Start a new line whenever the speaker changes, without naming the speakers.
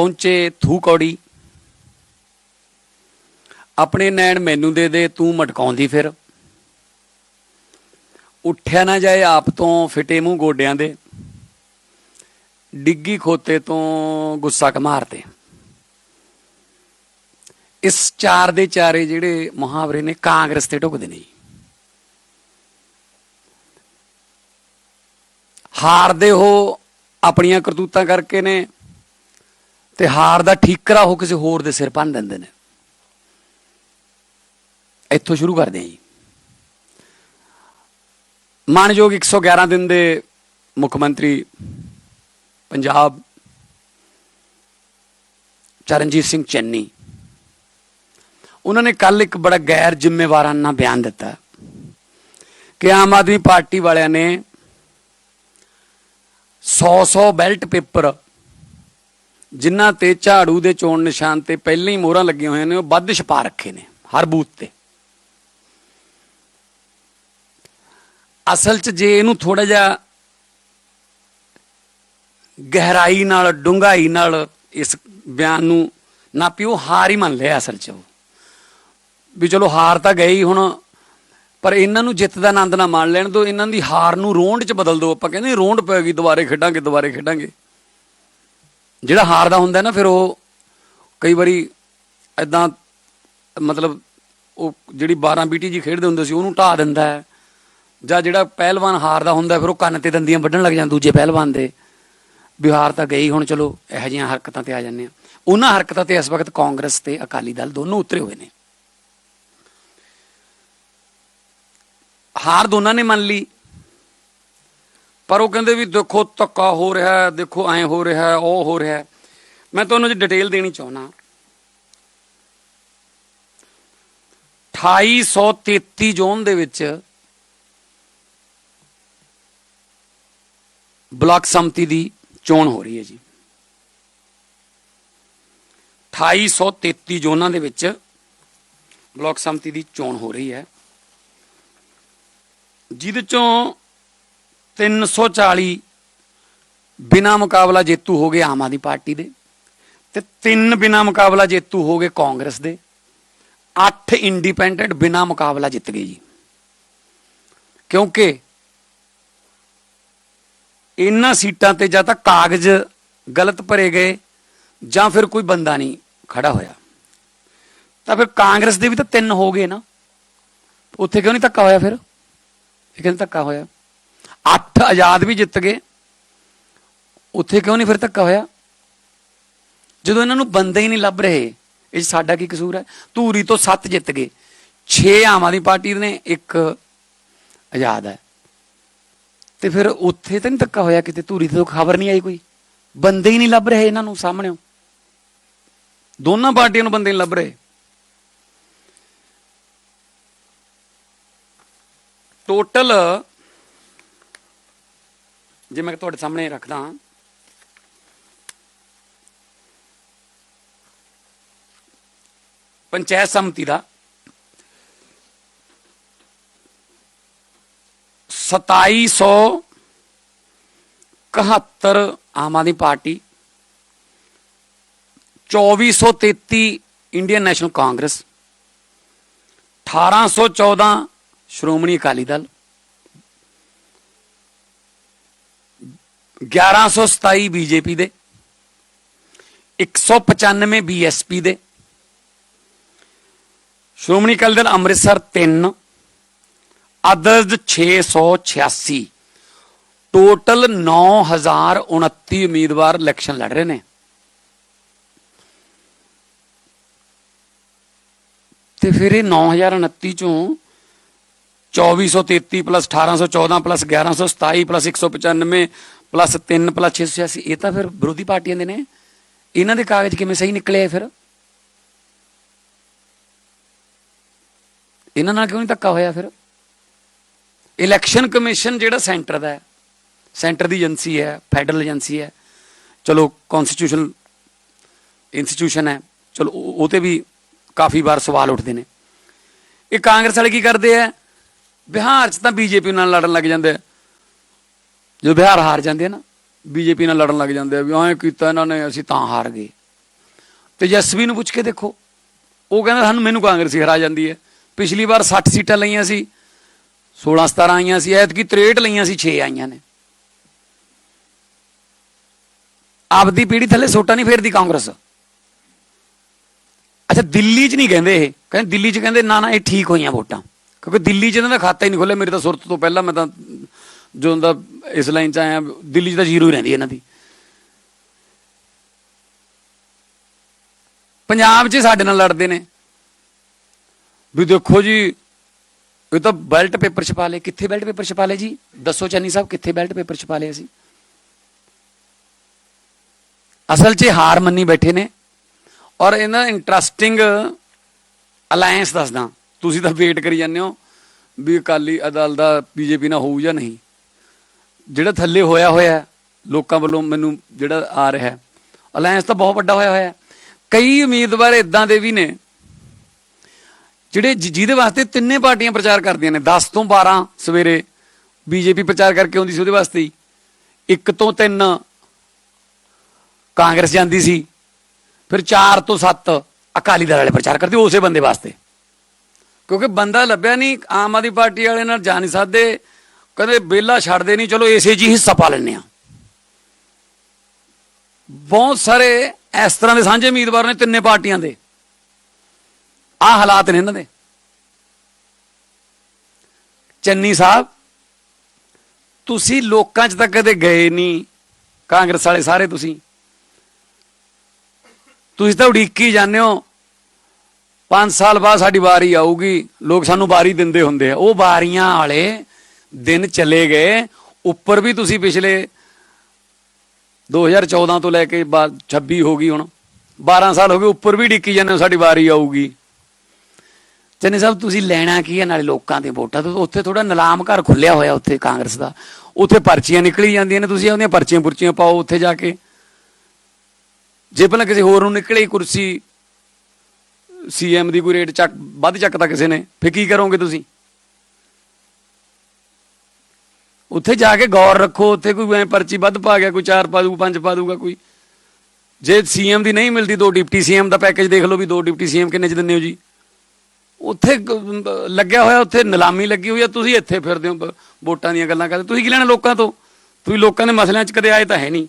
ਪਹੁੰਚੇ ਥੂ ਕੌੜੀ। ਆਪਣੇ ਨੈਣ ਮੈਨੂੰ ਦੇ ਦੇ, ਤੂੰ ਮਟਕਾਉਂਦੀ ਫਿਰ। ਉੱਠਿਆ ਨਾ ਜਾਏ ਆਪ ਤੋਂ, ਫਿਟੇ ਮੂੰਹ ਗੋਡਿਆਂ ਦੇ। ਡਿੱਗੀ ਖੋਤੇ ਤੋਂ ਗੁੱਸਾ ਕਮਾਰਦੇ ਇਸ ਚਾਰ ਦੇ ਚਾਰੇ ਜਿਹੜੇ ਮੁਹਾਵਰੇ ਨੇ ਕਾਂਗਰਸ ਤੇ ਢੁਕਦੇ ਨੇ ਜੀ। ਹਾਰਦੇ ਹੋ ਆਪਣੀਆਂ ਕਰਤੂਤਾਂ ਕਰਕੇ ਨੇ ਤੇ ਹਾਰ ਦਾ ਠੀਕਰਾ ਹੋ ਕਿਸੇ ਹੋਰ ਦੇ ਸਿਰ ਪੰਨ ਦਿੰਦੇ ਨੇ। ਇੱਥੋਂ ਸ਼ੁਰੂ ਕਰਦੇ ਹਾਂ ਜੀ। ਮਾਨਯੋਗ 111 ਦਿਨ ਦੇ ਮੁੱਖ ਮੰਤਰੀ ਪੰਜਾਬ ਚਰਨਜੀਤ ਸਿੰਘ ਚੰਨੀ, ਉਹਨਾਂ ਨੇ ਕੱਲ ਇੱਕ ਬੜਾ ਗੈਰ ਜ਼ਿੰਮੇਵਾਰਾਨਾ ਬਿਆਨ ਦਿੱਤਾ ਕਿ ਆਮ ਆਦਮੀ ਪਾਰਟੀ ਵਾਲਿਆਂ ਨੇ 100-100 ਬੈਲਟ ਪੇਪਰ ਜਿਨ੍ਹਾਂ ਤੇ ਝਾੜੂ ਦੇ ਚੋਣ ਨਿਸ਼ਾਨ ਤੇ ਪਹਿਲਾਂ ਹੀ ਮੋਹਰਾਂ ਲੱਗੀਆਂ ਹੋਈਆਂ ਨੇ, ਉਹ ਵੱਧ ਛਪਾ ਰੱਖੇ ਨੇ, ਹਰ ਬੂਥ ਤੇ। ਅਸਲ 'ਚ ਜੇ ਇਹਨੂੰ ਥੋੜਾ ਜਿਹਾ ਗਹਿਰਾਈ ਨਾਲ, ਡੂੰਘਾਈ ਨਾਲ ਇਸ ਬਿਆਨ ਨੂੰ ਨਾ ਪਿਓ, ਹਾਰ ਹੀ ਮੰਨ ਲਿਆ ਅਸਲ 'ਚ ਵੀ ਚਲੋ ਹਾਰ ਤਾਂ ਗਈ ਹੁਣ, ਪਰ ਇਹਨਾਂ ਨੂੰ ਜਿੱਤ ਦਾ ਆਨੰਦ ਨਾ ਮਾਣ ਲੈਣ ਦਿਓ ਇਹਨਾਂ ਦੀ ਹਾਰ ਨੂੰ ਰੋਂਡ 'ਚ ਬਦਲ ਦਿਓ ਆਪਾਂ ਕਹਿੰਦੇ ਰੋਂਡ ਪੈ ਗਈ, ਦੁਬਾਰੇ ਖੇਡਾਂਗੇ ਦੁਬਾਰੇ ਖੇਡਾਂਗੇ। ਜਿਹੜਾ ਹਾਰਦਾ ਹੁੰਦਾ ਨਾ, ਫਿਰ ਉਹ ਕਈ ਵਾਰੀ ਐਦਾਂ ਮਤਲਬ ਉਹ ਜਿਹੜੀ 12 ਬੀਟੀ ਜੀ ਖੇਡਦੇ ਹੁੰਦੇ ਸੀ, ਉਹਨੂੰ ਢਾ ਦਿੰਦਾ ਹੈ। ਜਾਂ ਜਿਹੜਾ ਪਹਿਲਵਾਨ ਹਾਰਦਾ ਹੁੰਦਾ ਫਿਰ ਉਹ ਕੰਨ ਤੇ ਦੰਦੀਆਂ ਵੱਢਣ ਲੱਗ ਜਾਂਦਾ ਦੂਜੇ ਪਹਿਲਵਾਨ ਦੇ। ਬਿਹਾਰ ਤਾਂ ਗਈ, ਹੁਣ ਚਲੋ ਇਹੋ ਜਿਹੀਆਂ ਹਰਕਤਾਂ ਤੇ ਆ ਜਾਂਦੇ ਆ ਉਹਨਾਂ ਹਰਕਤਾਂ ਤੇ ਇਸ ਵਕਤ ਕਾਂਗਰਸ ਤੇ ਅਕਾਲੀ ਦਲ ਦੋਨੋਂ ਉਤਰੇ ਹੋਏ ਨੇ। ਹਾਰ ਦੋਨਾਂ ਨੇ ਮੰਨ ਲਈ। ਪਰ ਉਹ ਕਹਿੰਦੇ ਵੀ ਦੇਖੋ ਧੱਕਾ ਹੋ ਰਿਹਾ ਹੈ, ਦੇਖੋ ਐਂ ਹੋ ਰਿਹਾ ਹੈ, ਉਹ ਹੋ ਰਿਹਾ ਹੈ। ਮੈਂ ਤੁਹਾਨੂੰ ਜੀ ਡਿਟੇਲ ਦੇਣੀ ਚਾਹੁੰਦਾ। 2833 ਜ਼ੋਨ ਦੇ ਵਿੱਚ ਬਲਾਕ ਸੰਮਤੀ ਦੀ ਚੋਣ ਹੋ ਰਹੀ ਹੈ ਜੀ। 2833 ਜ਼ੋਨਾਂ ਦੇ ਵਿੱਚ ਬਲਾਕ ਸੰਮਤੀ ਦੀ ਚੋਣ ਹੋ ਰਹੀ ਹੈ। ਜਿਹਦੇ ਚੋਂ 340 ਬਿਨਾ ਮੁਕਾਬਲਾ ਜੇਤੂ ਹੋ ਗਏ ਆਮ ਆਦਮੀ ਪਾਰਟੀ ਦੇ ਤੇ ਤਿੰਨ ਬਿਨਾ ਮੁਕਾਬਲਾ ਜੇਤੂ ਹੋ ਗਏ ਕਾਂਗਰਸ ਦੇ 8 ਇੰਡੀਪੈਂਡੈਂਟ ਬਿਨਾ ਮੁਕਾਬਲਾ ਜਿੱਤ ਗਏ ਜੀ। ਕਿਉਂਕਿ ਇਹਨਾਂ ਸੀਟਾਂ ਤੇ ਜਾਂ ਤਾਂ ਕਾਗਜ਼ ਗਲਤ ਭਰੇ ਗਏ ਜਾਂ ਫਿਰ ਕੋਈ ਬੰਦਾ ਨਹੀਂ ਖੜਾ ਹੋਇਆ। ਤਾਂ ਫਿਰ ਕਾਂਗਰਸ ਦੇ ਵੀ ਤਾਂ ਤਿੰਨ ਹੋ ਗਏ ਨਾ। ਉੱਥੇ ਕਿਉਂ ਨਹੀਂ ਧੱਕਾ ਹੋਇਆ ਫਿਰ? ਇਹ ਕਹਿੰਦੇ ਧੱਕਾ ਹੋਇਆ। ਆਜ਼ਾਦ ਵੀ ਜਿੱਤ ਗਏ। ਉੱਥੇ ਕਿਉਂ ਨਹੀਂ ਫਿਰ ਧੱਕਾ ਹੋਇਆ? ਜਦੋਂ ਇਹਨਾਂ ਨੂੰ ਬੰਦੇ ਹੀ ਨਹੀਂ ਲੱਭ ਰਹੇ, ਇਹ ਸਾਡਾ ਕੀ ਕਸੂਰ ਹੈ? ਧੂਰੀ ਤੋਂ 7 ਜਿੱਤ ਗਏ। 6 ਆਮ ਆਦਮੀ ਪਾਰਟੀ ਨੇ, ਇੱਕ ਆਜ਼ਾਦ ਹੈ। ਤੇ ਫਿਰ ਉੱਥੇ ਤਾਂ ਨਹੀਂ ਧੱਕਾ ਹੋਇਆ ਕਿਤੇ? ਧੂਰੀ ਤੋਂ ਖਬਰ ਨਹੀਂ ਆਈ ਕੋਈ। ਬੰਦੇ ਹੀ ਨਹੀਂ ਲੱਭ ਰਹੇ ਇਹਨਾਂ ਨੂੰ ਸਾਹਮਣੇ। ਦੋਨਾਂ ਪਾਰਟੀਆਂ ਨੂੰ ਬੰਦੇ ਨਹੀਂ ਲੱਭ ਰਹੇ। ਟੋਟਲ ਜੇ ਮੈਂ ਤੁਹਾਡੇ ਸਾਹਮਣੇ ਰੱਖਦਾ ਹਾਂ। ਪੰਚਾਇਤ ਸਮਿਤੀ ਦਾ 2771 Aam Aadmi party 2433 Indian National Congress 1814 Shiromani Akali Dal 1127 BJP ਦੇ 195 ਬੀਐਸਪੀ ਦੇ, ਸ਼੍ਰੋਮਣੀ ਅਕਾਲੀ ਦਲ ਅੰਮ੍ਰਿਤਸਰ 3 ਅਦਰਜ 686 ਟੋਟਲ 9029 ਉਮੀਦਵਾਰ ਇਲੈਕਸ਼ਨ ਲੜ ਰਹੇ ਨੇ। ਤੇ ਫਿਰ ਇਹ 9029 ਚੋਂ 2433 plus 1814 plus 1127 plus 195 plus 3 plus 686 ਇਹ ਤਾਂ ਫਿਰ ਵਿਰੋਧੀ ਪਾਰਟੀਆਂ ਦੇ ਨੇ। ਇਹਨਾਂ ਦੇ ਕਾਗਜ਼ ਕਿਵੇਂ ਸਹੀ ਨਿਕਲੇ ਫਿਰ? ਇਹਨਾਂ ਨਾਲ ਕਿਉਂ ਨਹੀਂ ਧੱਕਾ ਹੋਇਆ ਫਿਰ? ਇਲੈਕਸ਼ਨ ਕਮਿਸ਼ਨ ਜਿਹੜਾ ਸੈਂਟਰ ਦਾ ਹੈ, ਸੈਂਟਰ ਦੀ ਏਜੰਸੀ ਹੈ, ਫੈਡਰਲ ਏਜੰਸੀ ਹੈ। ਚਲੋ ਕਨਸਟੀਟਿਊਸ਼ਨ ਇੰਸਟੀਟਿਊਸ਼ਨ ਹੈ। ਚਲੋ, ਉਹ ਉਹ ਤੇ ਵੀ ਕਾਫੀ ਵਾਰ ਸਵਾਲ ਉੱਠਦੇ ਨੇ। ਇਹ ਕਾਂਗਰਸ ਵਾਲੇ ਕੀ ਕਰਦੇ ਆ? ਬਿਹਾਰ 'ਚ ਤਾਂ ਬੀਜੇਪੀ ਨਾਲ ਲੜਨ ਲੱਗ ਜਾਂਦੇ ਆ। ਜਦੋਂ ਬਿਹਾਰ ਹਾਰ ਜਾਂਦੇ ਆ ਨਾ, ਬੀਜੇਪੀ ਨਾਲ ਲੜਨ ਲੱਗ ਜਾਂਦੇ ਆ ਵੀ ਐਂ ਕੀਤਾ ਇਹਨਾਂ ਨੇ, ਅਸੀਂ ਤਾਂ ਹਾਰ ਗਏ। ਤੇਜਸਵੀ ਨੂੰ ਪੁੱਛ ਕੇ ਦੇਖੋ। ਉਹ ਕਹਿੰਦਾ, ਸਾਨੂੰ ਮੈਨੂੰ ਕਾਂਗਰਸੀ ਹਰਾ ਜਾਂਦੀ ਹੈ। ਪਿਛਲੀ ਵਾਰ 60 ਸੀਟਾਂ ਲਈਆਂ ਸੀ 16 17 ਆਈਆਂ ਸੀ, ਐਤਕੀ 63 ਲਈਆਂ ਸੀ 6 ਆਈਆਂ ਨੇ। ਆਪਦੀ ਪੀੜੀ ਥੱਲੇ ਸੋਟਾ ਨਹੀਂ ਫੇਰਦੀ ਕਾਂਗਰਸ। ਅੱਛਾ, ਦਿੱਲੀ 'ਚ ਨਹੀਂ ਕਹਿੰਦੇ ਇਹ। ਕਹਿੰਦੇ ਦਿੱਲੀ 'ਚ ਕਹਿੰਦੇ, ਨਾ ਨਾ, ਇਹ ਠੀਕ ਹੋਈਆਂ ਵੋਟਾਂ। ਕਿਉਂਕਿ ਦਿੱਲੀ 'ਚ ਇਹਨਾਂ ਦਾ ਖਾਤਾ ਹੀ ਨਹੀਂ ਖੁੱਲਿਆ ਮੇਰੀ ਤਾਂ ਸੁਰਤ ਤੋਂ ਪਹਿਲਾਂ ਮੈਂ ਤਾਂ ਜਦੋਂ ਦਾ ਇਸ ਲਾਈਨ 'ਚ ਆਇਆ ਦਿੱਲੀ 'ਚ ਤਾਂ ਜ਼ੀਰੋ ਹੀ ਰਹਿੰਦੀ ਇਹਨਾਂ ਦੀ। ਪੰਜਾਬ 'ਚ ਸਾਡੇ ਨਾਲ ਲੜਦੇ ਨੇ। ਵੀ ਦੇਖੋ ਜੀ, ਇਹ ਤਾਂ ਬੈਲਟ ਪੇਪਰ ਛਪਾ ਲਏ। ਕਿੱਥੇ ਬੈਲਟ ਪੇਪਰ ਛਪਾ ਲਏ ਜੀ? ਦੱਸੋ ਚੰਨੀ ਸਾਹਿਬ, ਕਿੱਥੇ ਬੈਲਟ ਪੇਪਰ ਛਪਾ ਲਏ ਅਸੀਂ? ਅਸਲ 'ਚ ਹਾਰ ਮੰਨੀ ਬੈਠੇ ਨੇ। ਔਰ ਇਹਨਾਂ ਇੰਟਰਸਟਿੰਗ ਅਲਾਈਅੰਸ ਦੱਸਦਾ। ਤੁਸੀਂ ਤਾਂ ਵੇਟ ਕਰੀ ਜਾਂਦੇ ਹੋ ਵੀ ਅਕਾਲੀ ਅਦਲ ਦਾ ਬੀਜੇਪੀ ਨਾਲ ਹੋਊ ਜਾਂ ਨਹੀਂ। ਜਿਹੜਾ ਥੱਲੇ ਹੋਇਆ ਹੋਇਆ ਲੋਕਾਂ ਵੱਲੋਂ ਮੈਨੂੰ ਜਿਹੜਾ ਆ ਰਿਹਾ ਅਲਾਈਅੰਸ ਤਾਂ ਬਹੁਤ ਵੱਡਾ ਹੋਇਆ ਹੋਇਆ ਕਈ ਉਮੀਦਵਾਰ ਇਦਾਂ ਦੇ ਵੀ ਨੇ, ਜਿਹੜੇ ਜਿਹਦੇ ਵਾਸਤੇ ਤਿੰਨੇ ਪਾਰਟੀਆਂ ਪ੍ਰਚਾਰ ਕਰਦੀਆਂ ਨੇ। 10 ਤੋਂ 12 ਸਵੇਰੇ ਬੀਜੇਪੀ ਪ੍ਰਚਾਰ ਕਰਕੇ ਆਉਂਦੀ ਸੀ ਉਹਦੇ ਵਾਸਤੇ ਹੀ। ਇੱਕ ਤੋਂ 3 ਕਾਂਗਰਸ ਜਾਂਦੀ ਸੀ। ਫਿਰ 4 ਤੋਂ 7 ਅਕਾਲੀ ਦਲ ਵਾਲੇ ਪ੍ਰਚਾਰ ਕਰਦੇ ਉਸੇ ਬੰਦੇ ਵਾਸਤੇ। ਕਿਉਂਕਿ ਬੰਦਾ ਲੱਭਿਆ ਨਹੀਂ, ਆਮ ਆਦਮੀ ਪਾਰਟੀ ਵਾਲੇ ਨਾਲ ਜਾ ਨਹੀਂ ਸਕਦੇ। ਕਹਿੰਦੇ ਬੇਲਾ ਛੱਡਦੇ ਨਹੀਂ, ਚਲੋ ਇਸੇ ਜੀ ਹਿੱਸਾ ਪਾ ਲੈਂਦੇ ਆ ਬਹੁਤ ਸਾਰੇ ਇਸ ਤਰ੍ਹਾਂ ਦੇ ਸਾਂਝੇ ਉਮੀਦਵਾਰ ਨੇ ਤਿੰਨੇ ਪਾਰਟੀਆਂ ਦੇ। ਆ ਹਾਲਾਤ ਨੇ ਇਹਨਾਂ ਦੇ। ਚੰਨੀ ਸਾਹਿਬ, ਤੁਸੀਂ ਲੋਕਾਂ 'ਚ ਤਾਂ ਕਦੇ ਗਏ ਨਹੀਂ, ਕਾਂਗਰਸ ਵਾਲੇ ਸਾਰੇ ਤੁਸੀਂ। ਤੁਸੀਂ ਤਾਂ ਉਡੀਕੀ ਜਾਂਦੇ ਹੋ 5 ਸਾਲ ਬਾਅਦ ਸਾਡੀ ਵਾਰੀ ਆਊਗੀ, ਲੋਕ ਸਾਨੂੰ ਵਾਰੀ ਦਿੰਦੇ ਹੁੰਦੇ ਆ। ਉਹ ਵਾਰੀਆਂ ਵਾਲੇ ਦਿਨ ਚਲੇ ਗਏ, ਉੱਪਰ ਵੀ ਤੁਸੀਂ ਪਿਛਲੇ 2014 ਤੋਂ ਲੈ ਕੇ 26 ਹੋ ਗਈ ਹੁਣ। 12 ਸਾਲ ਹੋ ਗਏ, ਉੱਪਰ ਵੀ ਡਿੱਕੀ ਜਾਂਦੇ ਹੋ, ਸਾਡੀ ਵਾਰੀ ਆਊਗੀ। ਚੰਨੀ ਸਾਹਿਬ, ਤੁਸੀਂ ਲੈਣਾ ਕੀ ਹੈ ਨਾਲੇ ਲੋਕਾਂ ਦੇ ਵੋਟਾਂ ਤੋਂ? ਉੱਥੇ ਥੋੜਾ ਨਿਲਾਮ ਘਰ ਖੁੱਲਿਆ ਹੋਇਆ ਉੱਥੇ ਕਾਂਗਰਸ ਦਾ। ਉੱਥੇ ਪਰਚੀਆਂ ਨਿਕਲੀ ਜਾਂਦੀਆਂ ਨੇ, ਤੁਸੀਂ ਉਹਦੀਆਂ ਪਰਚੀਆਂ ਪੁਰਚੀਆਂ ਪਾਓ ਉੱਥੇ ਜਾ ਕੇ। ਜੇ ਪਹਿਲਾਂ ਕਿਸੇ ਹੋਰ ਨੂੰ ਨਿਕਲੇ ਕੁਰਸੀ, ਸੀਐਮ ਦੀ ਕੋਈ ਰੇਟ ਚੱਕ, ਵੱਧ ਚੱਕਦਾ ਕਿਸੇ ਨੇ ਫੇ ਕੀ ਕਰੋਗੇ ਤੁਸੀਂ? ਉੱਥੇ ਜਾ ਕੇ ਗੌਰ ਰੱਖੋ, ਉੱਥੇ ਕੋਈ ਐ ਪਰਚੀ ਵੱਧ ਪਾ ਗਿਆ, ਕੋਈ ਚਾਰ ਪਾ ਦੂ ਪੰਜ ਪਾ ਦੂਗਾ ਕੋਈ। ਜੇ ਸੀਐਮ ਦੀ ਨਹੀਂ ਮਿਲਦੀ, ਦੋ ਡਿਪਟੀ ਸੀਐਮ ਦਾ ਪੈਕੇਜ ਦੇਖ ਲਓ ਵੀ ਦੋ ਡਿਪਟੀ ਸੀਐਮ ਕਿੰਨੇ ਚ ਦਿੰਦੇ ਹੋ ਜੀ। ਉੱਥੇ ਲੱਗਿਆ ਹੋਇਆ, ਉੱਥੇ ਨਿਲਾਮੀ ਲੱਗੀ ਹੋਈ ਆ, ਤੁਸੀਂ ਇੱਥੇ ਫਿਰਦੇ ਹੋ ਬ- ਵੋਟਾਂ ਦੀਆਂ ਗੱਲਾਂ ਕਰਦੇ ਤੁਸੀਂ ਕੀ ਲੈਣਾ ਲੋਕਾਂ ਤੋਂ? ਤੁਸੀਂ ਲੋਕਾਂ ਦੇ ਮਸਲਿਆਂ 'ਚ ਕਦੇ ਆਏ ਤਾਂ ਹੈ ਨਹੀਂ।